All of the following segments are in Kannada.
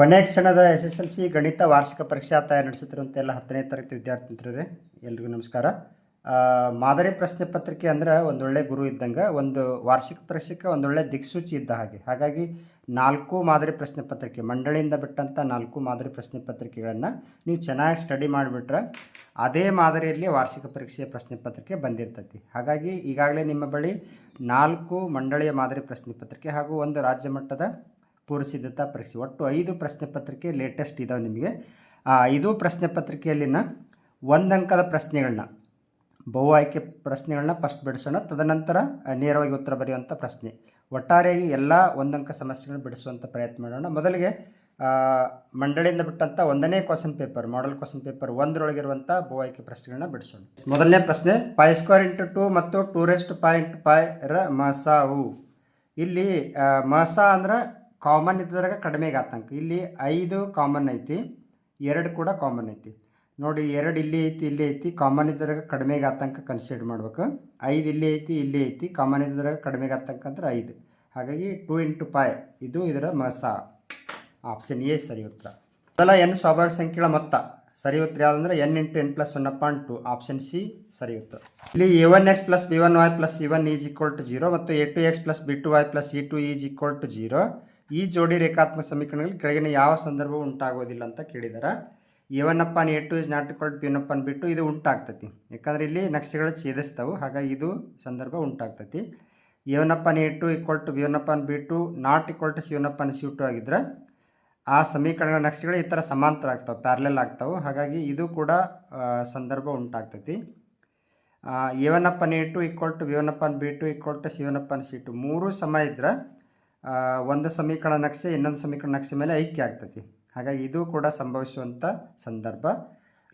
ಕೊನೆ ಕ್ಷಣದ ಎಸ್ ಎಸ್ ಎಲ್ ಸಿ ಗಣಿತ ವಾರ್ಷಿಕ ಪರೀಕ್ಷಾ ತಯಾರಿ ನಡೆಸುತ್ತಿರುವಂಥ ಎಲ್ಲ ಹತ್ತನೇ ತರಗತಿ ವಿದ್ಯಾರ್ಥಿ ಮಿತ್ರರೇ ಎಲ್ರಿಗೂ ನಮಸ್ಕಾರ. ಮಾದರಿ ಪ್ರಶ್ನೆ ಪತ್ರಿಕೆ ಅಂದ್ರೆ ಒಂದೊಳ್ಳೆ ಗುರು ಇದ್ದಂಗೆ ಒಂದು ವಾರ್ಷಿಕ ಪರೀಕ್ಷೆಗೆ ಒಂದೊಳ್ಳೆ ದಿಕ್ಸೂಚಿ ಇದ್ದ ಹಾಗೆ. ಹಾಗಾಗಿ ನಾಲ್ಕು ಮಾದರಿ ಪ್ರಶ್ನೆ ಪತ್ರಿಕೆ, ಮಂಡಳಿಯಿಂದ ಬಿಟ್ಟಂಥ ನಾಲ್ಕು ಮಾದರಿ ಪ್ರಶ್ನೆ ಪತ್ರಿಕೆಗಳನ್ನು ನೀವು ಚೆನ್ನಾಗಿ ಸ್ಟಡಿ ಮಾಡಿಬಿಟ್ರೆ ಅದೇ ಮಾದರಿಯಲ್ಲಿ ವಾರ್ಷಿಕ ಪರೀಕ್ಷೆಯ ಪ್ರಶ್ನೆ ಪತ್ರಿಕೆ ಬಂದಿರ್ತೈತಿ. ಹಾಗಾಗಿ ಈಗಾಗಲೇ ನಿಮ್ಮ ಬಳಿ ನಾಲ್ಕು ಮಂಡಳಿಯ ಮಾದರಿ ಪ್ರಶ್ನೆ ಪತ್ರಿಕೆ ಹಾಗೂ ಒಂದು ರಾಜ್ಯ ಮಟ್ಟದ ಪೂರ್ವಸಿದ್ಧತಾ ಪರೀಕ್ಷೆ ಒಟ್ಟು ಐದು ಪ್ರಶ್ನೆ ಪತ್ರಿಕೆ ಲೇಟೆಸ್ಟ್ ಇದಾವೆ ನಿಮಗೆ. ಆ ಐದು ಪ್ರಶ್ನೆ ಪತ್ರಿಕೆಯಲ್ಲಿನ ಒಂದಂಕದ ಪ್ರಶ್ನೆಗಳನ್ನ, ಬಹು ಆಯ್ಕೆ ಪ್ರಶ್ನೆಗಳನ್ನ ಫಸ್ಟ್ ಬಿಡಿಸೋಣ. ತದನಂತರ ನೇರವಾಗಿ ಉತ್ತರ ಬರೆಯುವಂಥ ಪ್ರಶ್ನೆ. ಒಟ್ಟಾರೆಯಾಗಿ ಎಲ್ಲ ಒಂದಂಕ ಸಮಸ್ಯೆಗಳನ್ನ ಬಿಡಿಸುವಂಥ ಪ್ರಯತ್ನ ಮಾಡೋಣ. ಮೊದಲಿಗೆ ಮಂಡಳಿಯಿಂದ ಬಿಟ್ಟಂಥ ಒಂದನೇ question paper model question paper ಒಂದರೊಳಗಿರುವಂಥ ಬಹು ಆಯ್ಕೆ ಪ್ರಶ್ನೆಗಳನ್ನ ಬಿಡಿಸೋಣ. ಮೊದಲನೇ ಪ್ರಶ್ನೆ ಪೈ ಸ್ಕ್ವೇರ್ ಇಂಟು ಟು ಮತ್ತು two raised pi into pi ರ ಮಸಾವು. ಇಲ್ಲಿ ಮಸಾ ಅಂದ್ರೆ ಕಾಮನ್ ಇದ್ದಾಗ ಕಡಿಮೆ ಆತಂಕ ಇಲ್ಲಿ ಐದು ಕಾಮನ್ ಐತಿ, ಎರಡು ಕೂಡ ಕಾಮನ್ ಐತಿ. ನೋಡಿ, ಎರಡು ಇಲ್ಲಿ ಐತಿ ಇಲ್ಲಿ ಐತಿ, ಕಾಮನ್ ಇದ್ದಾಗ ಕಡಿಮೆ ಆತಂಕ ಕನ್ಸಿಡರ್ ಮಾಡ್ಬೇಕು. ಐದು ಇಲ್ಲಿ ಐತಿ ಇಲ್ಲಿ ಐತಿ, ಕಾಮನ್ ಇದ್ದಾಗ ಕಡಿಮೆ ಆತಂಕ ಅಂದ್ರೆ ಐದು. ಹಾಗಾಗಿ ಟೂ ಇಂಟು ಪೈ ಇದು ಇದರ ಮಸ ಆಪ್ಷನ್ ಎ ಸರಿ ಉತ್ತರ. ಮೊದಲ ಎನ್ ಸ್ವಾಭಾವಿಕ ಸಂಖ್ಯೆಗಳ ಮೊತ್ತ, ಸರಿ ಉತ್ತರ ಯಾವುದಂದ್ರೆ N into N plus one point two option C ಸರಿ ಉತ್ತರ. ಇಲ್ಲಿ A one X plus B one Y plus C one is equal to zero ಮತ್ತು A two X plus B two Y plus E two is equal to zero ಈ ಜೋಡಿ ರೇಖಾತ್ಮಕ ಸಮೀಕರಣಗಳಲ್ಲಿ ಕೆಳಗಿನ ಯಾವ ಸಂದರ್ಭವೂ ಉಂಟಾಗೋದಿಲ್ಲ ಅಂತ ಕೇಳಿದಾರೆ. A one upon A two is not equal to ಬಿಟ್ಟು ಬಿ ಇದು ಉಂಟಾಗ್ತತಿ. ಯಾಕಂದ್ರೆ ಇಲ್ಲಿ ನಕ್ಷೆಗಳು ಛೇದಿಸ್ತವೆ ಹಾಗಾಗಿ ಇದು ಸಂದರ್ಭ ಉಂಟಾಗ್ತತಿ. A one upon A two equal to B one upon B two not equal to upon C two ಆಗಿದ್ರೆ ಆ ಸಮೀಕರಣಗಳ ನಕ್ಷೆಗಳು ಈ ಥರ ಸಮಾಂತರ ಆಗ್ತಾವೆ ಪ್ಯಾರ್ಲೆಲ್ ಆಗ್ತಾವೆ. ಹಾಗಾಗಿ ಇದು ಕೂಡ ಸಂದರ್ಭ ಉಂಟಾಗ್ತತಿ. A one upon A two equal to one upon B two equal to one upon C two ಮೂರು ಸಮ ಇದ್ರೆ ಆ, ಒಂದು ಸಮೀಕರಣ ನಕ್ಷೆ, ಇನ್ನೊಂದು ಸಮೀಕರಣ ನಕ್ಷೆ ಮೇಲೆ ಐಕ್ಯ ಆಗ್ತೈತಿ. ಹಾಗಾಗಿ ಇದು ಕೂಡ ಸಂಭವಿಸುವಂಥ ಸಂದರ್ಭ.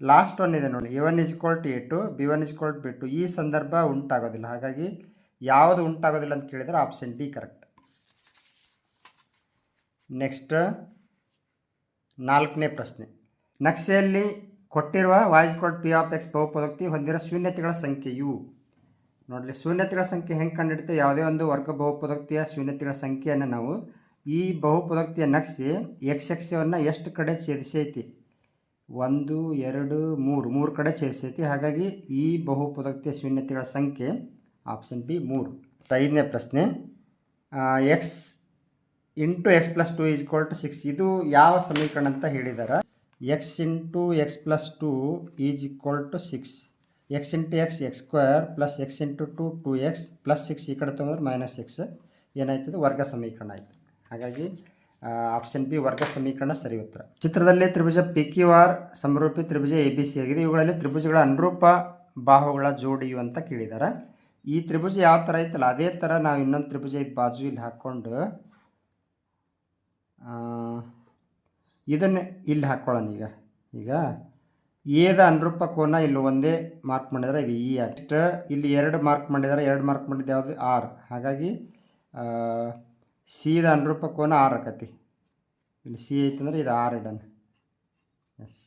ಲಾಸ್ಟ್ ಒನ್ ಇದೆ ನೋಡಿ. A one is equal to two B one is to B two ಈ ಸಂದರ್ಭ ಉಂಟಾಗೋದಿಲ್ಲ. ಹಾಗಾಗಿ ಯಾವುದು ಉಂಟಾಗೋದಿಲ್ಲ ಅಂತ ಕೇಳಿದರೆ ಆಪ್ಷನ್ ಡಿ ಕರೆಕ್ಟ್ ನೆಕ್ಸ್ಟ್ ನಾಲ್ಕನೇ ಪ್ರಶ್ನೆ. ನಕ್ಷೆಯಲ್ಲಿ ಕೊಟ್ಟಿರುವ voice code P of X ಬಹುಪದೋಕ್ತಿ ಹೊಂದಿರೋ ಶೂನ್ಯತೆಗಳ ಸಂಖ್ಯೆಯು ನೋಡಲಿ ಶೂನ್ಯತೆಗಳ ಸಂಖ್ಯೆ ಹೆಂಗೆ ಕಂಡುಹಿಡಿತೇವೆ ಯಾವುದೇ ಒಂದು ವರ್ಗ ಬಹುಪದೋಕ್ತಿಯ ಶೂನ್ಯತೆಗಳ ಸಂಖ್ಯೆಯನ್ನು ನಾವು ಈ ಬಹುಪದಕ್ತಿಯ ನಕ್ಷೆ ಎಕ್ಸ್ ಎಕ್ಸವನ್ನು ಎಷ್ಟು ಕಡೆ ಛೇದಿಸೈತಿ? ಒಂದು, ಎರಡು, ಮೂರು ಮೂರು ಕಡೆ ಛೇದಿಸೈತಿ. ಹಾಗಾಗಿ ಈ ಬಹುಪದೋಕ್ತಿಯ ಶೂನ್ಯತೆಗಳ ಸಂಖ್ಯೆ ಆಪ್ಷನ್ ಬಿ ಮೂರು. ಐದನೇ ಪ್ರಶ್ನೆ X into X plus two is equal to six. ಇದು ಯಾವ ಸಮೀಕರಣ ಅಂತ ಹೇಳಿದ್ದಾರೆ X into X plus two is equal to six. X into X X square plus X into two two X plus six ಈ ಕಡೆ ತೊಗೊಂಡ್ರೆ ಮೈನಸ್ ಎಕ್ಸ್ ಏನಾಯ್ತದೆ? ವರ್ಗ ಸಮೀಕರಣ ಆಯಿತು. ಹಾಗಾಗಿ ಆಪ್ಷನ್ ಬಿ ವರ್ಗ ಸಮೀಕರಣ ಸರಿ ಉತ್ತರ. ಚಿತ್ರದಲ್ಲಿ ತ್ರಿಭುಜ ಪಿ ಕ್ಯೂ ಆರ್ ಸಮರೂಪಿ ತ್ರಿಭುಜ ಎ ಬಿ ಸಿ ಆಗಿದೆ. ಇವುಗಳಲ್ಲಿ ತ್ರಿಭುಜಗಳ ಅನುರೂಪ ಬಾಹುಗಳ ಜೋಡಿಯು ಅಂತ ಕೇಳಿದ್ದಾರೆ ಈ ತ್ರಿಭುಜ ಯಾವ ಥರ ಐತಲ್ಲ? ಅದೇ ಥರ ನಾವು ಇನ್ನೊಂದು ತ್ರಿಭುಜ ಇದು ಬಾಜು ಇಲ್ಲಿ ಹಾಕ್ಕೊಂಡು ಇದನ್ನು ಇಲ್ಲಿ ಹಾಕ್ಕೊಳ್ಳೋಣ ಈಗ. ಈಗ ಏದ ಅನುರೂಪ ಕೋನ ಇಲ್ಲಿ ಒಂದೇ ಮಾರ್ಕ್ ಮಾಡಿದರೆ ಇದು ಇ ಅಷ್ಟು. ಇಲ್ಲಿ ಎರಡು ಮಾರ್ಕ್ ಮಾಡಿದರೆ, ಎರಡು ಮಾರ್ಕ್ ಮಾಡಿದ್ದು ಯಾವುದು? ಆರ್ ಹಾಗಾಗಿ ಸಿದ ಅನುರೂಪ ಕೋನ ಆರ್ ಆಕತಿ. ಇಲ್ಲಿ ಸಿ ಐತಂದ್ರೆ ಇದು ಆರ್ ಇಡನ್ ಎಸ್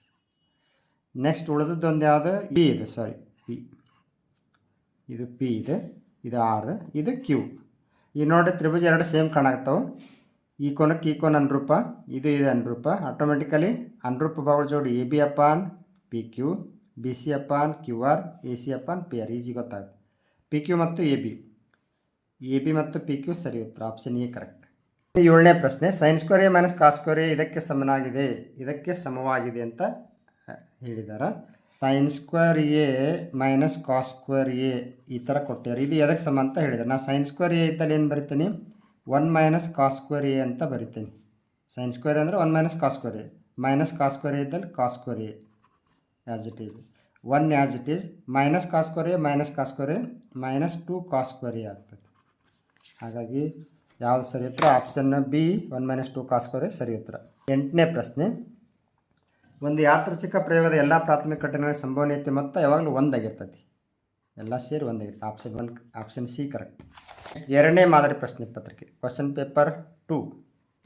ನೆಕ್ಸ್ಟ್ ಉಳಿದದ್ದು ಒಂದು ಯಾವುದು? ಇ ಇದೆ ಸಾರಿ ಪಿ ಇದು ಪಿ ಇದೆ, ಇದು ಆರ್ ಇದು ಕ್ಯೂ ಈ ನೋಡಿ ತ್ರಿಭುಜ ಎರಡು ಸೇಮ್ ಕಾಣಾಗ್ತಾವೆ ಈ ಕೋನಕ್ಕೆ ಈ ಕೋನ ಅನುರೂಪ, ಇದು ಇದೆ ಅನುರೂಪ. ಆಟೋಮೆಟಿಕಲಿ ಅನುರೂಪ ಭಾಗಗಳ ಜೋಡಿ A B upon P Q B C upon Q R A C upon P R easy ಗೊತ್ತಾಗುತ್ತೆ ಪಿ ಕ್ಯೂ ಮತ್ತು ಎ ಬಿ ಎ ಬಿ ಮತ್ತು ಪಿ ಕ್ಯೂ ಸರಿ ಉತ್ತರ ಆಪ್ಷನ್ ಎ ಕರೆಕ್ಟ್ ಏಳನೇ ಪ್ರಶ್ನೆ ಸೈನ್ಸ್ ಸ್ಕ್ವೇರ್ ಮೈನಸ್ ಕಾಸ್ ಇದಕ್ಕೆ ಸಮನಾಗಿದೆ, ಇದಕ್ಕೆ ಸಮವಾಗಿದೆ ಅಂತ ಹೇಳಿದ್ದಾರೆ sines square A minus cos A ಈ ಥರ ಕೊಟ್ಟಾರೆ ಇದು ಎದಕ್ಕೆ ಸಮ ಅಂತ ಹೇಳಿದ್ದಾರೆ ನಾನು ಸೈನ್ಸ್ ಸ್ಕ್ವೇರ್ ಎ ಇದ್ದಲ್ಲಿ ಏನು ಬರಿತೀನಿ? ಒನ್ ಮೈನಸ್ ಕಾಸ್ ಎ ಅಂತ ಬರಿತೀನಿ. ಸೈನ್ಸ್ ಸ್ಕ್ವೇರ್ ಅಂದರೆ one minus cos A minus cos A ಇದ್ದಲ್ಲಿ cos A as it is one as it is minus cos square a minus cos square a minus two cos square a ಆಗ್ತದೆ. ಹಾಗಾಗಿ ಯಾವುದು ಸರಿ ಉತ್ತರ? Option B one minus two cos square A ಸರಿ ಉತ್ತರ. ಎಂಟನೇ ಪ್ರಶ್ನೆ. ಒಂದು ಯಾದೃಚ್ಛಿಕ ಪ್ರಯೋಗದ ಎಲ್ಲ ಪ್ರಾಥಮಿಕ ಘಟನೆಗಳ ಸಂಭವನೀಯತೆ ಮೊತ್ತ ಯಾವಾಗಲೂ ಒಂದಾಗಿರ್ತೈತಿ ಎಲ್ಲ ಸೇರಿ ಒಂದಾಗಿರ್ತದೆ. Option one option C correct ಎರಡನೇ ಮಾದರಿ ಪ್ರಶ್ನೆ ಪತ್ರಿಕೆ. ಕ್ವಶನ್ ಪೇಪರ್ ಟು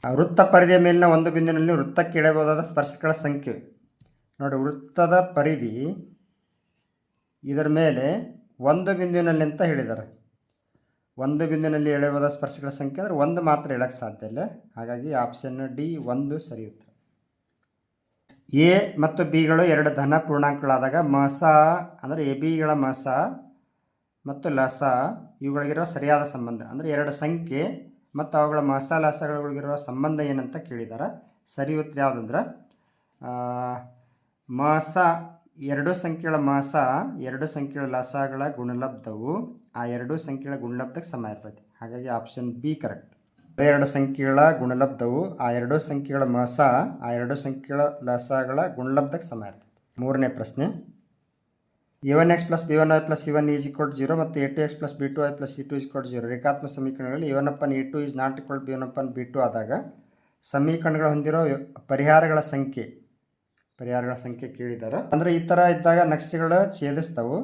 ವೃತ್ತ ಪರಿಧಿಯ ಮೇಲಿನ ಒಂದು ಬಿಂದುವಿನಲ್ಲಿ ವೃತ್ತಕ್ಕೆ ಇಡಬಹುದಾದ ಸ್ಪರ್ಶಗಳ ಸಂಖ್ಯೆ. ನೋಡಿ ವೃತ್ತದ ಪರಿಧಿ ಇದರ ಮೇಲೆ ಒಂದು ಬಿಂದುವಿನಲ್ಲಿ ಅಂತ ಹೇಳಿದ್ದಾರೆ. ಒಂದು ಬಿಂದುವಿನಲ್ಲಿ ಎಳೆಯುವುದ ಸ್ಪರ್ಶಗಳ ಸಂಖ್ಯೆ ಅಂದರೆ ಒಂದು ಮಾತ್ರ ಎಳಕ್ಕೆ ಸಾಧ್ಯ ಇಲ್ಲ. ಹಾಗಾಗಿ ಆಪ್ಷನ್ ಡಿ ಒಂದು ಸರಿಯುತ್ತೆ. ಎ ಮತ್ತು ಬಿಗಳು ಎರಡು ಧನ ಪೂರ್ಣಾಂಕಗಳಾದಾಗ ಮಸ ಅಂದರೆ ಎ ಬಿಗಳ ಮಸ ಮತ್ತು ಲಸ ಇವುಗಳಿಗಿರುವ ಸರಿಯಾದ ಸಂಬಂಧ ಅಂದರೆ ಎರಡು ಸಂಖ್ಯೆ ಮತ್ತು ಅವುಗಳ ಮಸ ಲಸಗಳಿಗಿರುವ ಸಂಬಂಧ ಏನಂತ ಕೇಳಿದ್ದಾರೆ ಸರಿ ಉತ್ತರ ಯಾವುದಂದ್ರೆ ಮಸ, ಎರಡು ಸಂಖ್ಯೆಗಳ ಮಾಸ, ಎರಡು ಸಂಖ್ಯೆಗಳ ಲಸಗಳ ಗುಣಲಬ್ಧವು ಆ ಎರಡು ಸಂಖ್ಯೆಗಳ ಗುಣಲಬ್ಧಕ್ಕೆ ಸಮ ಇರ್ತೈತಿ. ಹಾಗಾಗಿ ಆಪ್ಷನ್ ಬಿ ಕರೆಕ್ಟ್ ಎರಡು ಸಂಖ್ಯೆಗಳ ಗುಣಲಬ್ಧವು ಆ ಎರಡು ಸಂಖ್ಯೆಗಳ ಮಾಸ, ಆ ಎರಡು ಸಂಖ್ಯೆಗಳ ಲಸಗಳ ಗುಣಲಬ್ಧಕ್ಕೆ ಸಮ ಇರ್ತೈತಿ. ಮೂರನೇ ಪ್ರಶ್ನೆ. A one X plus B one Y plus C one is equal zero ಮತ್ತು A two X plus B two Y plus C two is equal zero ರೇಖಾತ್ಮಕ ಸಮೀಕರಣಗಳಲ್ಲಿ A one upon A two is not equal B one upon B two ಆದಾಗ ಸಮೀಕರಣಗಳು ಹೊಂದಿರೋ ಪರಿಹಾರಗಳ ಸಂಖ್ಯೆ ಪರಿಹಾರಗಳ ಸಂಖ್ಯೆ ಕೇಳಿದ್ದಾರೆ ಅಂದರೆ ಈ ಥರ ಇದ್ದಾಗ ನಕ್ಷೆಗಳು ಛೇದಿಸ್ತವು.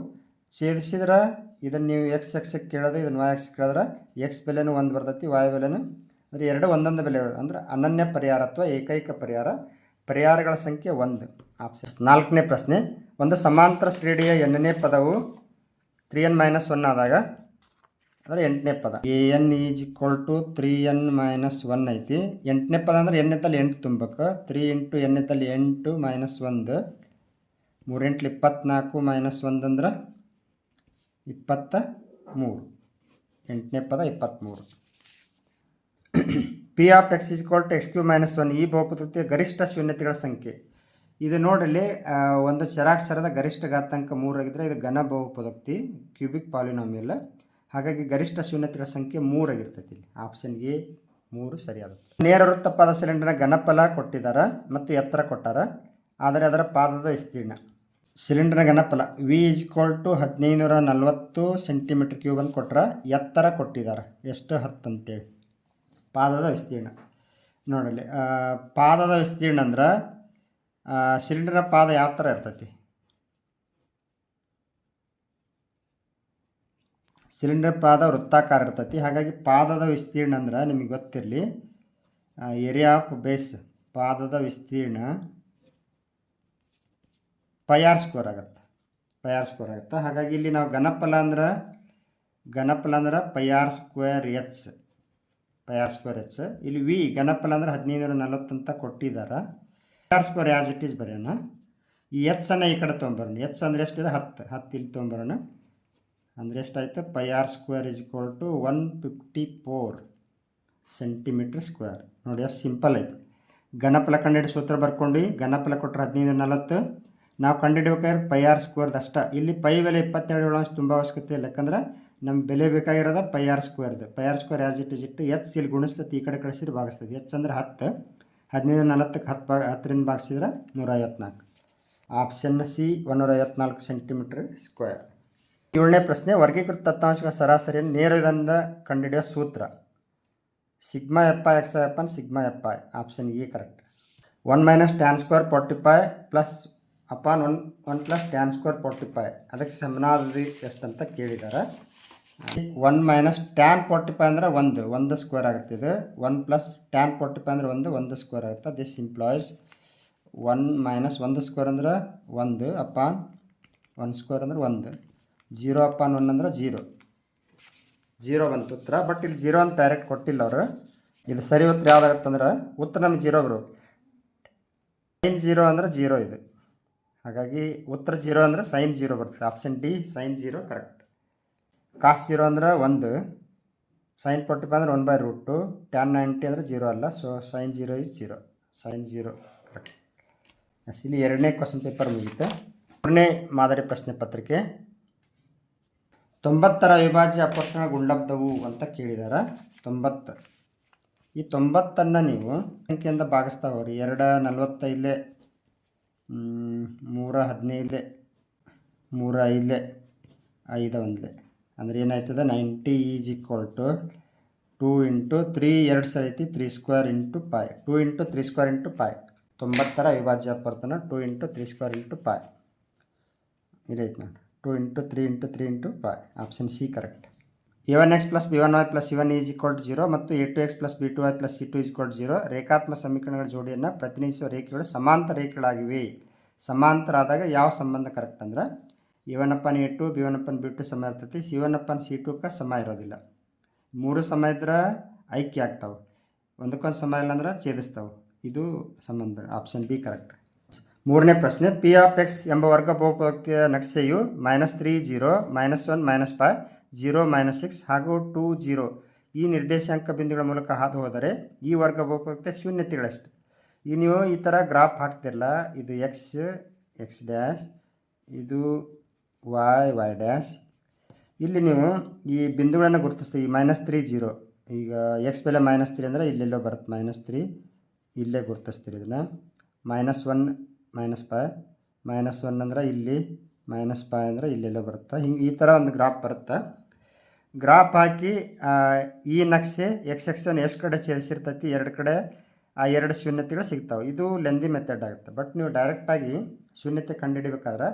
ಛೇದಿಸಿದ್ರೆ ಇದನ್ನು ನೀವು ಎಕ್ಸ್ ಎಕ್ಸ್ ಕೇಳೋದು ಇದನ್ನು ವಾಯ್ ಎಕ್ಸ್ ಕೇಳಿದ್ರೆ ಎಕ್ಸ್ ಬೆಲೆನೂ ಒಂದು ಬರ್ತೈತಿ ವಾಯ್ ಬೆಲೆನೂ. ಅಂದರೆ ಎರಡು ಒಂದೊಂದು ಬೆಲೆ ಇರೋದು. ಅಂದ್ರೆ ಅನನ್ಯ ಪರಿಹಾರ ಅಥವಾ ಏಕೈಕ ಪರಿಹಾರ. ಪರಿಹಾರಗಳ ಸಂಖ್ಯೆ ಒಂದು. ಆಪ್ಷನ್ ನಾಲ್ಕನೇ ಪ್ರಶ್ನೆ. ಒಂದು ಸಮಾಂತರ ಶ್ರೇಣಿಯ ಎಣ್ಣನೇ ಪದವು ತ್ರೀ ಎನ್ ಮೈನಸ್ ಒನ್ ಆದಾಗ ಅಂದರೆ ಎಂಟನೇ ಪದ. A N is equal to three N minus one ಐತಿ. ಎಂಟನೇ ಪದ ಅಂದ್ರೆ ಎಣ್ಣೆತ್ತಲ್ಲಿ ಎಂಟು ತುಂಬಬೇಕು. ತ್ರೀ ಇಂಟು ಎಣ್ಣೆತ್ತಲ್ಲಿ ಎಂಟು ಮೈನಸ್ ಒಂದು. ಮೂರೆಂಟ್ಲಿ ಇಪ್ಪತ್ನಾಲ್ಕು ಮೈನಸ್ ಒಂದು ಅಂದ್ರೆ ಇಪ್ಪತ್ತ ಮೂರು ಎಂಟನೇ ಪದ ಇಪ್ಪತ್ತ್ಮೂರು P of X is two X cube minus one ಈ ಬಹುಪದೋಕ್ತಿಯ ಗರಿಷ್ಠ ಶೂನ್ಯತೆಗಳ ಸಂಖ್ಯೆ. ಇದು ನೋಡಲಿ ಒಂದು ಚರಾಕ್ಷರದ ಗರಿಷ್ಠ ಘಾತಾಂಕ ಮೂರಾಗಿದ್ದರೆ ಇದು ಘನ ಬಹುಪದಕ್ತಿ ಕ್ಯೂಬಿಕ್ ಪಾಲಿನಾಮಿಯಲ್ ಹಾಗಾಗಿ ಗರಿಷ್ಠ ಶೂನ್ಯತೆಗಳ ಸಂಖ್ಯೆ ಮೂರಾಗಿರ್ತೈತಿ ಇಲ್ಲಿ. ಆಪ್ಷನ್ ಎ ಮೂರು ಸರಿಯಾದ ನೇರ ವೃತ್ತಪಾದ ಸಿಲಿಂಡರ್ನ ಘನಫಲ ಕೊಟ್ಟಿದ್ದಾರೆ ಮತ್ತು ಎತ್ತರ ಕೊಟ್ಟಾರ. ಆದರೆ ಅದರ ಪಾದದ ವಿಸ್ತೀರ್ಣ. ಸಿಲಿಂಡರ್ನ ಘನಫಲ ವಿ ಇಸ್ ಈಕ್ವಲ್ ಟು ಹದಿನೈದುನೂರ ನಲ್ವತ್ತು ಸೆಂಟಿಮೀಟರ್ ಕ್ಯೂಬ್ ಅಂತ ಕೊಟ್ರೆ ಎತ್ತರ ಕೊಟ್ಟಿದ್ದಾರೆ ಎಷ್ಟು? ಹತ್ತು ಅಂತೇಳಿ. ಪಾದದ ವಿಸ್ತೀರ್ಣ. ನೋಡಲಿ ಪಾದದ ವಿಸ್ತೀರ್ಣ ಅಂದ್ರೆ ಸಿಲಿಂಡರ್ನ ಪಾದ ಯಾವ ಥರ ಇರ್ತೈತಿ? ಸಿಲಿಂಡರ್ ಪಾದ ವೃತ್ತಾಕಾರ ಇರ್ತೈತಿ. ಹಾಗಾಗಿ ಪಾದದ ವಿಸ್ತೀರ್ಣ ಅಂದ್ರೆ ನಿಮಗೆ ಗೊತ್ತಿರಲಿ ಏರಿಯಾ ಆಫ್ ಬೇಸ್ ಪಾದದ ವಿಸ್ತೀರ್ಣ ಪಯಾರ್ ಸ್ಕೋರ್ ಆಗುತ್ತೆ. ಸ್ಕೋರ್ ಆರ್ ಸ್ಕ್ವೇರ್ ಆಗುತ್ತೆ. ಹಾಗಾಗಿ ಇಲ್ಲಿ ನಾವು ಘನಫಲ ಅಂದ್ರೆ ಘನಫಲ ಅಂದ್ರೆ pi r square H pi r square H ಇಲ್ಲಿ ವಿ ಘನಫಲ ಅಂದ್ರೆ ಹದಿನೈದುನೂರ ನಲವತ್ತು ಅಂತ ಕೊಟ್ಟಿದ್ದಾರೆ pi R square as it is ಬರೆಯೋಣ. ಈ ಎಚ್ ಅನ್ನ ಈ ಕಡೆ ತೊಗೊಂಬರೋಣ. ಎಚ್ ಅಂದ್ರೆ ಎಷ್ಟಿದೆ? ಹತ್ತು. ಹತ್ತು ಇಲ್ಲಿ ತೊಗೊಂಬರೋಣ. ಅಂದರೆ ಎಷ್ಟಾಯಿತು? Pi R square is equal to one fifty four centimetre square ನೋಡಿ ಎಷ್ಟು ಸಿಂಪಲ್ ಐತೆ ಘನಫಲ ಕಂಡಿಡಿ ಸೂತ್ರ ಬರ್ಕೊಂಡು. ಘನಫಲ ಕೊಟ್ಟರೆ ಹದಿನೈದು ನಲವತ್ತು. ನಾವು ಕಂಡುಹಿಡಬೇಕಾಗಿರೋದು ಪೈ ಆರ್ ಸ್ಕ್ವೇರ್ದು ಅಷ್ಟ ಇಲ್ಲಿ ಪೈ ಬೆಲೆ ಇಪ್ಪತ್ತೆರಡು ಏಳು ತುಂಬ ಅವಶ್ಯಕತೆ ಇಲ್ಲ. ಯಾಕಂದ್ರೆ ನಮ್ಗೆ ಬೆಲೆ ಬೇಕಾಗಿರೋದು pi r ಸ್ಕ್ವೇರ್ದು pi r square as it is ಇಟ್ಟು ಎಚ್ ಇಲ್ಲಿ ಗುಣಿಸ್ತದೆ, ಈ ಕಡೆ ಕಳಿಸಿದ್ರೆ ಭಾಗಿಸ್ತದೆ. ಎಚ್ ಅಂದ್ರೆ ಹತ್ತು. ಹದಿನೈದು ನಲವತ್ತಕ್ಕೆ ಹತ್ತು ಭಾಗ, ಹತ್ತರಿಂದ ಭಾಗಿಸಿದ್ರೆ ನೂರ ಐವತ್ನಾಲ್ಕು ಆಪ್ಷನ್ ಸಿ ಒಂದೂರ ಐವತ್ನಾಲ್ಕು ಸೆಂಟಿಮೀಟ್ರ್ ಸ್ಕ್ವೇರ್ ಏಳನೇ ಪ್ರಶ್ನೆ, ವರ್ಗೀಕೃತ ದತ್ತಾಂಶಗಳ ಸರಾಸರಿಯನ್ನು ನೇರದಿಂದ ಕಂಡುಹಿಡಿಯುವ ಸೂತ್ರ. Sigma f x upon sigma f option A correct. One minus tan square forty five plus upon one one plus tan square forty five ಅದಕ್ಕೆ ಸಮನಾದಿ ಅಂತ ಕೇಳಿದ್ದಾರೆ. One minus tan forty five ಅಂದರೆ ಒಂದು ಒಂದು ಸ್ಕ್ವೇರ್ ಆಗುತ್ತೆ ಇದು. One plus tan forty five ಅಂದರೆ ಒಂದು ಒಂದು ಸ್ಕ್ವೇರ್ ಆಗುತ್ತೆ. ದಿಸ್ ಇಂಪ್ಲಾಯ್ಸ್ ಒನ್ ಮೈನಸ್ ಒಂದು ಸ್ಕ್ವೇರ್ ಅಂದ್ರೆ ಒಂದು, ಅಪಾನ್ ಒನ್ ಸ್ಕ್ವೇರ್ ಅಂದ್ರೆ ಒಂದು. ಜೀರೋ ಅಪಾನ್ ಒನ್ ಅಂದ್ರೆ ಜೀರೋ. ಜೀರೋ ಬಂತು ಉತ್ತರ. ಬಟ್ ಇಲ್ಲಿ ಜೀರೋ ಅಂತ ಡೈರೆಕ್ಟ್ ಕೊಟ್ಟಿಲ್ಲ ಅವರು. ಇದು ಸರಿ ಉತ್ತರ ಯಾವ್ದಾಗತ್ತಂದ್ರೆ ಉತ್ತರ ನಮ್ಗೆ ಜೀರೋ ಬರು. ಸೈನ್ ಜೀರೋ ಅಂದ್ರೆ ಜೀರೋ ಇದು. ಹಾಗಾಗಿ ಉತ್ತರ ಜೀರೋ ಅಂದರೆ ಸೈನ್ ಜೀರೋ ಬರ್ತದೆ. Option D sine zero correct cos zero ಅಂದ್ರೆ ಒಂದು. ಸೈನ್ ಫೋರ್ಟಿ ಫೈವ್ ಅಂದ್ರೆ one by root two tan ninety ಅಂದರೆ ಜೀರೋ ಅಲ್ಲ. So sine zero is zero. Sine zero correct ಇಲ್ಲಿ ಎರಡನೇ ಕ್ವಶನ್ ಪೇಪರ್ ಮುಗೀತು ಮೂರನೇ ಮಾದರಿ ಪ್ರಶ್ನೆ ಪತ್ರಿಕೆ. ತೊಂಬತ್ತರ ಅವಿಭಾಜ್ಯ ಅಪವರ್ತನ ಗುಂಡಬ್ದವು ಅಂತ ಕೇಳಿದಾರೆ. ತೊಂಬತ್ತು. ಈ ತೊಂಬತ್ತನ್ನು ನೀವು ಸಂಖ್ಯೆಯಿಂದ ಭಾಗಿಸ್ತಾ ಹೋಗ್ರಿ ಎರಡು, ನಲ್ವತ್ತೈದಲೆ ಮೂರ, ಹದಿನೈದಲೆ, ಮೂರ, ಐದಲೆ, ಐದು, ಒಂದಲೆ. ಅಂದರೆ ಏನಾಯ್ತದೆ? Ninety is equal to two into three, ಎರಡು ಸರಿ ಐತಿ, three square into pi. Two into three square into pi ತೊಂಬತ್ತರ ಅವಿಭಾಜ್ಯ ಅಪವರ್ತನ two into three square into pi ಇದೈತೆ ನೋಡಿ two into three into three into pi option C correct a one x plus b one y plus c one is equal to zero ಮತ್ತು a two x plus b two y plus c two is equal to zero ರೇಖಾತ್ಮಕ ಸಮೀಕರಣಗಳ ಜೋಡಿಯನ್ನು ಪ್ರತಿನಿಧಿಸುವ ರೇಖೆಗಳು ಸಮಾಂತರ ರೇಖೆಗಳಾಗಿವೆ. ಸಮಾಂತರ ಆದಾಗ ಯಾವ ಸಂಬಂಧ ಕರೆಕ್ಟ್ ಅಂದ್ರೆ? A one upon a two b one upon b two ಸಮ ಇರ್ತೈತಿ. ಸಿ ಒನ್ ಅಪ್ಪನ್ ಸಿ ಟುಕ್ಕೆ ಸಮ ಇರೋದಿಲ್ಲ. ಮೂರು ಸಮ ಇದ್ರೆ ಐಕ್ಯ ಆಗ್ತಾವೆ. ಒಂದಕ್ಕೊಂದು ಸಮ ಇಲ್ಲ ಅಂದ್ರೆ ಛೇದಿಸ್ತಾವೆ. ಇದು ಸಂಬಂಧ. ಆಪ್ಷನ್ ಬಿ ಕರೆಕ್ಟ್ ಮೂರನೇ ಪ್ರಶ್ನೆ ಪಿ ಆಫ್ ಎಕ್ಸ್ ಎಂಬ ವರ್ಗ ಬಹುಪದೋಕ್ತಿಯ ನಕ್ಷೆಯು minus three zero minus one minus five zero minus six ಹಾಗೂ ಟೂ ಜೀರೋ ಈ ನಿರ್ದೇಶಾಂಕ ಬಿಂದುಗಳ ಮೂಲಕ ಹಾದು ಹೋದರೆ ಈ ವರ್ಗ ಬಹುಪದೋಕ್ತಿಯ ಶೂನ್ಯತೆಗಳಷ್ಟು. ಈ ನೀವು ಈ ಥರ ಗ್ರಾಫ್ ಹಾಕ್ತಿರಲ್ಲ ಇದು ಎಕ್ಸ್ ಎಕ್ಸ್ ಡ್ಯಾಶ್ ಇದು ವಾಯ್ ವೈ ಡ್ಯಾಶ್ ಇಲ್ಲಿ ನೀವು ಈ ಬಿಂದುಗಳನ್ನು ಗುರುತಿಸ್ತೀವಿ. ಈ ಮೈನಸ್ ತ್ರೀ ಜೀರೋ ಈಗ ಎಕ್ಸ್ ಬೆಲೆ ಮೈನಸ್ ತ್ರೀ ಅಂದರೆ ಇಲ್ಲೆಲ್ಲೋ ಬರುತ್ತೆ. ಮೈನಸ್ ತ್ರೀ ಇಲ್ಲೇ ಗುರುತಿಸ್ತೀರಿ ಇದನ್ನು. Minus one minus five minus one ಅಂದ್ರೆ ಇಲ್ಲಿ, ಮೈನಸ್ ಫೈ ಅಂದ್ರೆ ಇಲ್ಲೆಲ್ಲೋ ಬರುತ್ತೆ. ಹಿಂಗೆ ಈ ಥರ ಒಂದು ಗ್ರಾಫ್ ಬರುತ್ತೆ. ಗ್ರಾಫ್ ಹಾಕಿ ಈ ನಕ್ಷೆ ಎಕ್ಸ್ ಎಕ್ಸನ್ನು ಎಷ್ಟು ಕಡೆ ಚೇರಿಸಿರ್ತೈತಿ ಎರಡು ಕಡೆ, ಆ ಎರಡು ಶೂನ್ಯತೆಗಳು ಸಿಗ್ತಾವೆ. ಇದು ಲೆಂದಿ ಮೆಥಡ್ ಆಗುತ್ತೆ. ಬಟ್ ನೀವು ಡೈರೆಕ್ಟಾಗಿ ಶೂನ್ಯತೆ ಕಂಡುಹಿಡಿಬೇಕಾದ್ರೆ,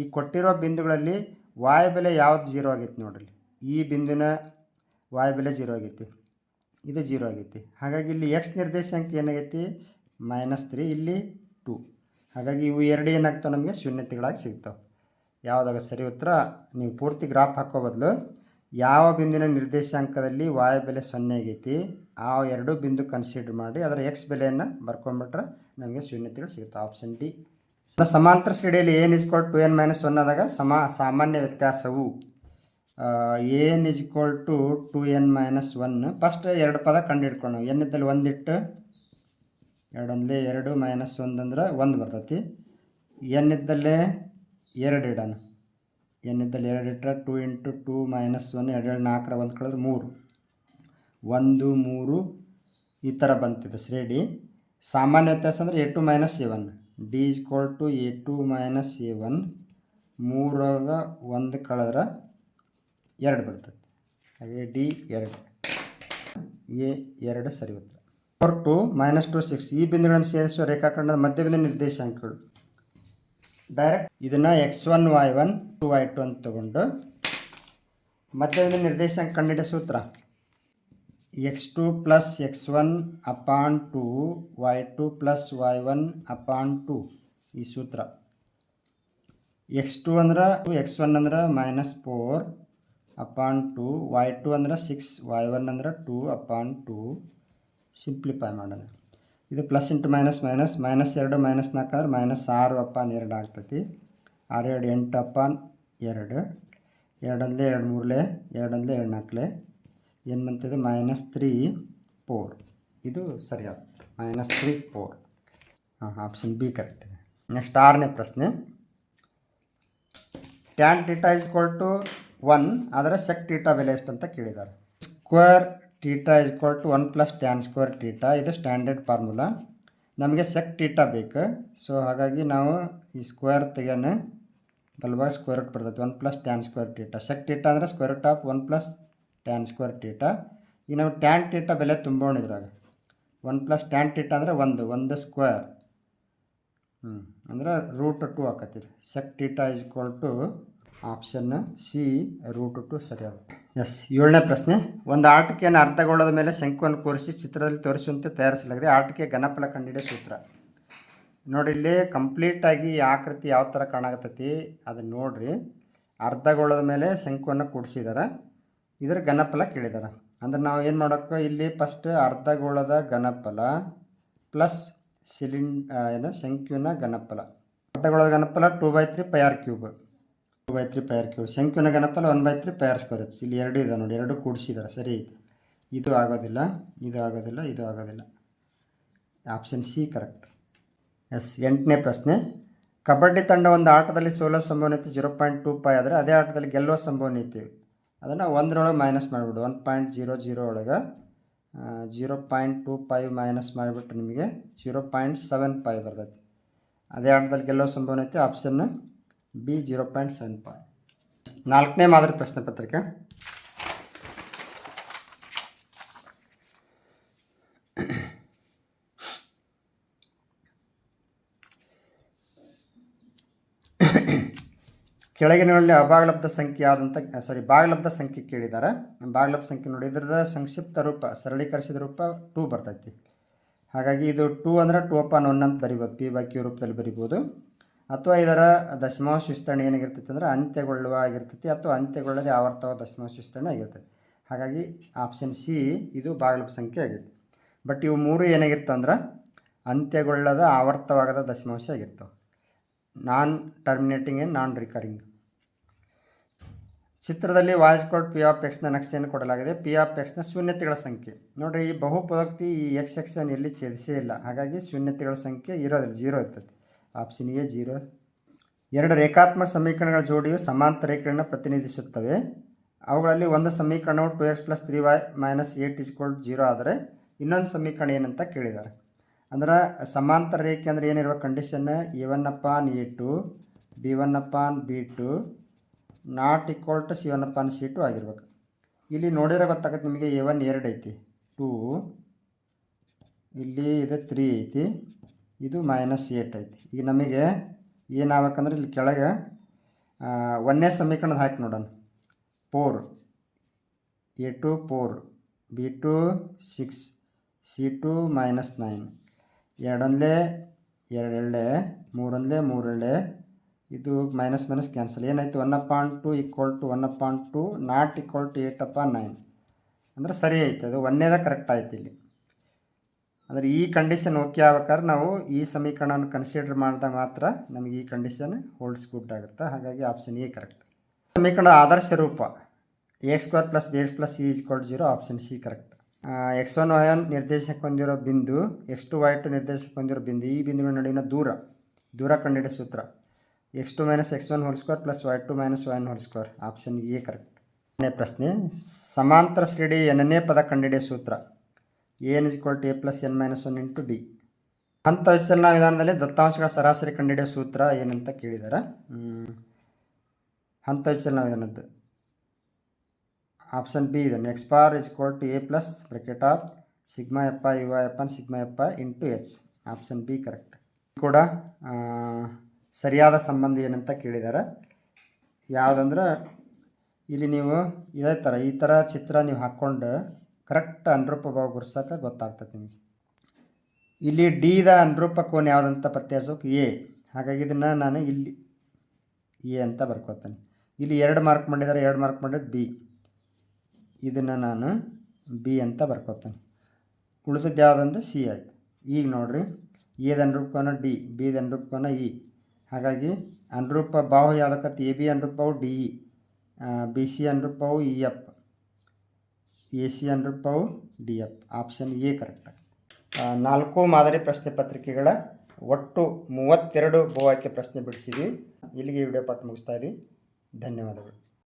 ಈ ಕೊಟ್ಟಿರೋ ಬಿಂದುಗಳಲ್ಲಿ ವಾಯು ಬೆಲೆ ಯಾವುದು ಜೀರೋ ಆಗೈತಿ ನೋಡ್ರಿ. ಈ ಬಿಂದುವಿನ ವಾಯು ಬೆಲೆ ಜೀರೋ ಆಗೈತಿ. ಇದು ಜೀರೋ ಆಗೈತಿ. ಹಾಗಾಗಿ ಇಲ್ಲಿ ಎಕ್ಸ್ ನಿರ್ದೇಶಾಂಕ ಏನಾಗೈತಿ? ಮೈನಸ್ ತ್ರೀ ಇಲ್ಲಿ ಟು ಹಾಗಾಗಿ ಇವು ಎರಡು ಏನಾಗ್ತಾವೆ ನಮಗೆ? ಶೂನ್ಯತೆಗಳಾಗಿ ಸಿಗ್ತಾವೆ. ಯಾವುದಾಗ ಸರಿ ಉತ್ತರ? ನೀವು ಪೂರ್ತಿ ಗ್ರಾಫ್ ಹಾಕೋ ಬದಲು ಯಾವ ಬಿಂದುವಿನ ನಿರ್ದೇಶಾಂಕದಲ್ಲಿ ವಾಯು ಬೆಲೆ ಸೊನ್ನೆ ಆಗೈತಿ, ಆ ಎರಡು ಬಿಂದು ಕನ್ಸಿಡರ್ ಮಾಡಿ ಅದರ ಎಕ್ಸ್ ಬೆಲೆಯನ್ನು ಬರ್ಕೊಂಬಿಟ್ರೆ ನಮಗೆ ಶೂನ್ಯತೆಗಳು ಸಿಗ್ತಾವೆ. ಆಪ್ಷನ್ ಡಿ ಸಮಾಂತರ ಶ್ರೇಣಿಯಲ್ಲಿ n is equal to n minus one ಆದಾಗ ಸಮ, ಸಾಮಾನ್ಯ ವ್ಯತ್ಯಾಸವು n is equal to two n minus one first ಎರಡು ಪದ ಕಂಡು ಹಿಡ್ಕೊಂಡು ಎನ್ ಇದ್ದಲ್ಲಿ ಒಂದಿಟ್ಟು ಎರಡೊಂದಲೇ ಎರಡು ಮೈನಸ್ ಒಂದು ಅಂದ್ರೆ ಒಂದು ಬರ್ತೈತಿ. ಎನ್ ಇದ್ದಲ್ಲೇ ಎರಡು ಇಡೋಣ. ಎನ್ ಇದ್ದಲ್ಲಿ ಎರಡು ಇಟ್ಟರೆ two into two minus one ಎರಡು ಎರಡು ನಾಲ್ಕರ ಒಂದು ಕಳೆದ್ರೆ ಮೂರು. ಒಂದು, ಮೂರು ಈ ಥರ ಬಂತಿದೆ ಶ್ರೇಡಿ ಸಾಮಾನ್ಯ ವ್ಯತ್ಯಾಸ ಅಂದರೆ a two minus a one d is equal to a two minus a one ಮೂರಾಗ ಒಂದು ಕಳೆದ್ರೆ ಎರಡು ಬರ್ತದೆ ಹಾಗೆ ಡಿ ಎರಡು. ಎ ಎರಡು ಸರಿ four two minus two six ಈ ಬಿಂದುಗಳನ್ನು ಸೇರಿಸುವ ರೇಖಾಖಂಡದ ಮಧ್ಯಬಿಂದು ನಿರ್ದೇಶಾಂಕಗಳು. ಡೈರೆಕ್ಟ್ ಇದನ್ನು x one y one two y two ಅಂತ ತಗೊಂಡು ಮಧ್ಯಬಿಂದು ನಿರ್ದೇಶಾಂಕ ಕಂಡಿಡಿದ ಸೂತ್ರ. X two plus x one upon two y two plus y one upon two ಈ ಸೂತ್ರ. ಎಕ್ಸ್ ಟು ಅಂದ್ರೆ ಎಕ್ಸ್ ಒನ್ ಅಂದ್ರೆ minus four upon two y two ಅಂದ್ರೆ ಸಿಕ್ಸ್ ವೈ ಒನ್ ಅಂದ್ರೆ ಟು ಅಪಾನ್ ಟು ಸಿಂಪ್ಲಿಫೈ ಮಾಡೋಣ ಇದು plus into minus minus minus ಎರಡು ಮೈನಸ್ ನಾಲ್ಕು ಅಂದ್ರೆ ಮೈನಸ್ ಆರು ಅಪ್ಪಾನ್ ಎರಡು ಆಗ್ತೈತಿ. ಆರು, ಎರಡು, ಎಂಟು ಅಪ್ಪಾನ್ ಎರಡು. ಎರಡೊಂದಲೇ ಎರಡು ಮೂರಲೆ ಎರಡೊಂದಲೇ ಎರಡು ನಾಲ್ಕಲೆ ಏನು ಬಂತಿದೆ? ಮೈನಸ್ ತ್ರೀ ಫೋರ್ ಇದು ಸರಿಯಾದ. ಮೈನಸ್ ತ್ರೀ ಫೋರ್ ಹಾಂ ಆಪ್ಷನ್ ಬಿ ಕರೆಕ್ಟ್ ಇದೆ. ನೆಕ್ಸ್ಟ್ ಆರನೇ ಪ್ರಶ್ನೆ. Tan theta is two one ಆದರೆ ಸೆಕ್ ಟೀಟಾ ಬೆಲೆ ಎಷ್ಟು ಅಂತ ಕೇಳಿದ್ದಾರೆ. Square theta is equal to one plus tan square theta ಇದು ಸ್ಟ್ಯಾಂಡರ್ಡ್ ಫಾರ್ಮುಲಾ ನಮಗೆ ಸೆಕ್ ಟೀಟಾ ಬೇಕು. ಸೊ ಹಾಗಾಗಿ ನಾವು ಈ ಸ್ಕ್ವೇರ್ ತೆಗೆಯೋಣ ಬಲ್ವಾಗ ಸ್ಕ್ವೇರ್ ರೂಟ್ ಬರ್ತೈತೆ. One plus tan square theta sec theta ಅಂದರೆ square root of one plus tan square theta ಈಗ ನಾವು ಟ್ಯಾನ್ ಟೀಟಾ ಬೆಲೆ ತುಂಬೋಣ ಇದ್ರಾಗ. ಒನ್ ಪ್ಲಸ್ ಟ್ಯಾನ್ ಟೀಟಾ ಅಂದರೆ ಒಂದು ಒಂದು ಸ್ಕ್ವೇರ್ ಹ್ಞೂ ಅಂದ್ರೆ root two ಹಾಕತ್ತಿ sec theta is equal to option C root two ಸರಿಯಾದ ಎಸ್ ಏಳನೇ ಪ್ರಶ್ನೆ. ಒಂದು ಆಟಿಕೆಯನ್ನು ಅರ್ಧಗೋಳದ ಮೇಲೆ ಶಂಕುವನ್ನು ಕೂರಿಸಿ ಚಿತ್ರದಲ್ಲಿ ತೋರಿಸುವಂತೆ ತಯಾರಿಸಲಾಗಿದೆ. ಆಟಿಕೆ ಘನಫಲ ಕಂಡಿಡಿಯ ಸೂತ್ರ. ನೋಡಿ, ಇಲ್ಲಿ ಕಂಪ್ಲೀಟಾಗಿ ಆಕೃತಿ ಯಾವ ಥರ ಕಾಣಕತ್ತೈತಿ? ಅದನ್ನು ನೋಡಿರಿ. ಅರ್ಧಗೊಳ್ಳದ ಮೇಲೆ ಶಂಕುವನ್ನು ಕೂಡಿಸಿದಾರೆ ಇದರ ಘನಫಲ ಕೇಳಿದಾರೆ. ಅಂದ್ರೆ ನಾವು ಏನು ಮಾಡೋಕ್ಕೆ ಇಲ್ಲಿ ಫಸ್ಟ್ ಅರ್ಧಗೋಳದ ಘನಫಲ ಪ್ಲಸ್ ಸಿಲಿಂಡ್ ಏನು? ಶಂಕುವಿನ ಘನಫಲ. ಅರ್ಧಗೋಳದ ಘನಫಲ two by three pi r cube by three pi r cube ಘನಫಲ one by three pi r square square ಇಲ್ಲಿ ಎರಡು ಇದೆ ನೋಡಿ, ಎರಡು ಕೂಡಿಸಿದ್ದಾರೆ, ಸರಿ ಐತೆ. ಇದು ಆಗೋದಿಲ್ಲ ಇದು ಆಗೋದಿಲ್ಲ ಇದು ಆಗೋದಿಲ್ಲ. ಆಪ್ಷನ್ ಸಿ ಕರೆಕ್ಟ್ ಎಸ್ ಎಂಟನೇ ಪ್ರಶ್ನೆ. ಕಬಡ್ಡಿ ತಂಡ ಒಂದು ಆಟದಲ್ಲಿ ಸೋಲೋ ಸಂಭವನೀಯತೆ ಜೀರೋ ಪಾಯಿಂಟ್ ಟೂ ಫೈ ಆದರೆ ಅದೇ ಆಟದಲ್ಲಿ ಗೆಲ್ಲುವ ಸಂಭವನೀಯತೆ ಅದನ್ನು ಒಂದರೊಳಗೆ ಮೈನಸ್ ಮಾಡಿಬಿಡು. ಒನ್ ಪಾಯಿಂಟ್ ಜೀರೋ ಜೀರೋ ಒಳಗೆ zero point two five minus ಮಾಡಿಬಿಟ್ಟು ನಿಮಗೆ ಜೀರೋ ಪಾಯಿಂಟ್ ಸೆವೆನ್ ಫೈವ್ ಬರ್ತೈತಿ ಅದೇ ಆಟದಲ್ಲಿ ಗೆಲ್ಲೋ ಸಂಭವನೀಯತೆ option B zero point seven five ನಾಲ್ಕನೇ ಮಾದರಿ ಪ್ರಶ್ನೆ ಪತ್ರಿಕೆ. ಕೆಳಗಿನಗಳಲ್ಲಿ ಅಭಾಗಲಬ್ಧ ಸಂಖ್ಯೆ ಆದಂಥ ಸಾರಿ ಭಾಗಲಬ್ಧ ಸಂಖ್ಯೆ ಕೇಳಿದ್ದಾರೆ. ಭಾಗಲಬ್ಧ ಸಂಖ್ಯೆ ನೋಡಿ, ಇದ್ರದ್ದು ಸಂಕ್ಷಿಪ್ತ ರೂಪ, ಸರಳೀಕರಿಸಿದ ರೂಪ ಟೂ ಬರ್ತೈತಿ. ಹಾಗಾಗಿ ಇದು ಟೂ ಅಂದರೆ ಟೂ ಅಪಾನ್ ಒನ್ ಅಂತ ಬರಿಬೋದು ಪಿ ಬೈ ಕ್ಯೂ ರೂಪದಲ್ಲಿ ಬರಿಬೋದು. ಅಥವಾ ಇದರ ದಶಮಾಂಶ ವಿಸ್ತರಣೆ ಏನಾಗಿರ್ತೈತೆ ಅಂದರೆ ಅಂತ್ಯಗೊಳ್ಳುವ ಆಗಿರ್ತೈತಿ ಅಥವಾ ಅಂತ್ಯಗೊಳ್ಳದೆ ಆವರ್ತವ ದಶಮಾಂಶ ವಿಸ್ತರಣೆ ಆಗಿರ್ತೈತಿ. ಹಾಗಾಗಿ ಆಪ್ಷನ್ ಸಿ ಇದು ಬಾಗಿಲು ಸಂಖ್ಯೆ ಆಗಿತ್ತು ಬಟ್ ಇವು ಮೂರು ಏನಾಗಿರ್ತವೆ ಅಂದ್ರೆ ಅಂತ್ಯಗೊಳ್ಳದ ಆವರ್ತವಾಗದ ದಶಮಾಂಶ ಆಗಿರ್ತವೆ. Non terminating and non recurring ಚಿತ್ರದಲ್ಲಿ y is equal p of ಎಕ್ಸ್ನ ನಕ್ಷೆಯನ್ನು ಕೊಡಲಾಗಿದೆ. ಪಿ ಆಫ್ ಎಕ್ಸ್ನ ಶೂನ್ಯತೆಗಳ ಸಂಖ್ಯೆ. ನೋಡಿರಿ ಈ ಬಹುಪದಕ್ತಿ ಈ ಎಕ್ಸ್ ಎಕ್ಸನ್ನು ಎಲ್ಲಿ ಛೇದಿಸೇ ಇಲ್ಲ. ಹಾಗಾಗಿ ಶೂನ್ಯತೆಗಳ ಸಂಖ್ಯೆ ಇರೋದಿಲ್ಲ ಜೀರೋ ಇರ್ತದೆ ಆಪ್ಷನ್ ಎ ಜೀರೋ. ಎರಡು ರೇಖಾತ್ಮಕ ಸಮೀಕರಣಗಳ ಜೋಡಿಯು ಸಮಾಂತರ ರೇಖೆಗಳನ್ನು ಪ್ರತಿನಿಧಿಸುತ್ತವೆ. ಅವುಗಳಲ್ಲಿ ಒಂದು ಸಮೀಕರಣವು two x plus three y minus eight is equal zero ಆದರೆ ಇನ್ನೊಂದು ಸಮೀಕರಣ ಏನಂತ ಕೇಳಿದ್ದಾರೆ. ಅಂದ್ರೆ ಸಮಾಂತರ ರೇಖೆ ಅಂದರೆ ಏನಿರುವ condition a one upon a two b one upon b two not equal to c one upon c two ಆಗಿರ್ಬೇಕು. ಇಲ್ಲಿ ನೋಡಿದ್ರೆ ಗೊತ್ತಾಗುತ್ತೆ ನಿಮಗೆ ಎ ಒನ್ ಎರಡು ಐತಿ. ಟೂ ಇಲ್ಲಿ ಇದು ತ್ರೀ ಐತಿ. ಇದು ಮೈನಸ್ ಏಟ್ ಐತಿ. ಈಗ ನಮಗೆ ಏನಾಗಬೇಕಂದ್ರೆ ಇಲ್ಲಿ ಕೆಳಗೆ ಒಂದನೇ ಸಮೀಕರಣದ ಹಾಕಿ ನೋಡೋಣ. Four a two four b two six c two minus nine ಎರಡೊಂದಲೇ ಎರಡೆರಡೆ ಮೂರೊಂದಲೇ ಮೂರೆರಡೆ ಇದು ಮೈನಸ್ ಮೈನಸ್ ಕ್ಯಾನ್ಸಲ್ ಏನಾಯ್ತು? One point two equal to one point two not equal to eight upon nine ಅಂದ್ರೆ ಸರಿ ಐತೆ. ಅದು ಒಂದೇದ ಕರೆಕ್ಟ್ ಆಯ್ತು ಇಲ್ಲಿ. ಅಂದರೆ ಈ ಕಂಡೀಷನ್ ಓಕೆ ಆಗ್ಬೇಕಾದ್ರೆ ನಾವು ಈ ಸಮೀಕರಣವನ್ನು ಕನ್ಸಿಡರ್ ಮಾಡಿದಾಗ ಮಾತ್ರ ನಮಗೆ ಈ ಕಂಡೀಷನ್ ಹೋಲ್ಡ್ಸ್ ಗುಡ್ ಆಗುತ್ತೆ. ಹಾಗಾಗಿ ಆಪ್ಷನ್ ಎ ಕರೆಕ್ಟ್ ಸಮೀಕರಣ ಆದರ್ಶ ರೂಪ. A square plus b x plus c is equal zero option C correct x one y one ನಿರ್ದೇಶಕ ಹೊಂದಿರೋ ಬಿಂದು ಎಕ್ಸ್ ಟು ವೈ ಟು ನಿರ್ದೇಶಕ ಹೊಂದಿರೋ ಬಿಂದು, ಈ ಬಿಂದುಗಳ ನಡುವಿನ ದೂರ ದೂರ ಕಂಡುಹಿಡಿಯೋ ಸೂತ್ರ. X two minus x one whole square plus y two minus y one whole square option A correct ಪ್ರಶ್ನೆ, ಸಮಾಂತರ ಶ್ರೇಣಿ ಎನ್ನನೇ ಪದ ಕಂಡುಹಿಡಿಯೋ ಸೂತ್ರ. N is equal to a plus n minus one into d ಹಂತ ವಿಚಲನಾ ವಿಧಾನದಲ್ಲಿ ದತ್ತಾಂಶಗಳ ಸರಾಸರಿ ಕಂಡುಹಿಡಿಯೋ ಸೂತ್ರ ಏನಂತ ಕೇಳಿದ್ದಾರೆ. ಹಂತ ವಿಚಲನಾ ವಿಧಾನದ್ದು. ಆಪ್ಷನ್ ಬಿ ಇದೆ. Next bar is equal to a plus bracket of sigma f u f sigma f into h option B correct ಕೂಡ ಸರಿಯಾದ ಸಂಬಂಧ ಏನಂತ ಕೇಳಿದ್ದಾರೆ ಯಾವುದಂದ್ರೆ, ಇಲ್ಲಿ ನೀವು ಇದೇ ಥರ ಈ ಥರ ಚಿತ್ರ ನೀವು ಹಾಕ್ಕೊಂಡು ಕರೆಕ್ಟ್ ಅನುರೂಪ ಭಾವ ಗುರ್ಸೋಕೆ ಗೊತ್ತಾಗ್ತದೆ ನಿಮಗೆ. ಇಲ್ಲಿ ಡಿದ ಅನುರೂಪ ಕೋನ್ ಯಾವುದಂತ ಪತ್ತೆ ಹಚ್ಚೋಕೆ ಎ ಹಾಗಾಗಿ ಇದನ್ನು ನಾನು ಇಲ್ಲಿ ಎ ಅಂತ ಬರ್ಕೋತೇನೆ. ಇಲ್ಲಿ ಎರಡು ಮಾರ್ಕ್ ಮಾಡಿದ್ದಾರೆ ಎರಡು ಮಾರ್ಕ್ ಮಾಡಿದ್ದು ಬಿ ಇದನ್ನು ನಾನು ಬಿ ಅಂತ ಬರ್ಕೋತೇನೆ. ಉಳಿದದ್ದು ಯಾವುದಂದ್ರೆ ಸಿ ಆಯಿತು. ಈಗ ನೋಡಿರಿ ಎದ ಅನುರೂಪಕೋನ ಡಿ ಬಿದ ಅನುರೂಪಕೋನ ಇ ಹಾಗಾಗಿ ಅನುರೂಪ ಬಾಹು ಯಾವುದಕ್ಕೆ ಎ ಬಿ ಅನುರೂಪವು ಡಿ ಇ ಬಿ ಸಿ ಅನುರೂಪವು E F A C ಅನುರೂಪವು D F, option A correct. ನಾಲ್ಕು ಮಾದರಿ ಪ್ರಶ್ನೆ ಪತ್ರಿಕೆಗಳ ಒಟ್ಟು ಮೂವತ್ತೆರಡು ಆಯ್ಕೆ ಪ್ರಶ್ನೆ ಬಿಡಿಸಿದ್ವಿ. ಇಲ್ಲಿಗೆ ವಿಡಿಯೋ ಪಾಠ ಮುಗಿಸ್ತಾ ಇದ್ವಿ. ಧನ್ಯವಾದಗಳು.